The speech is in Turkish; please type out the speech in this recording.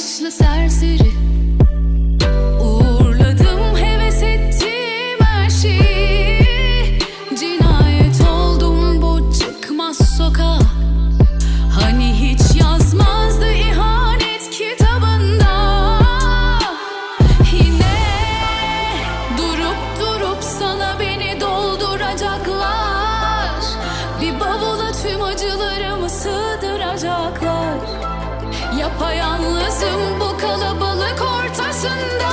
yaşlı serseri. Uğurladım heves ettim her Cinayet oldum bu çıkmaz sokağa. Hani hiç yazmazdı ihanet kitabında. Yine durup durup sana beni dolduracaklar. Bir bavula Yapayalnızım bu kalabalık ortasında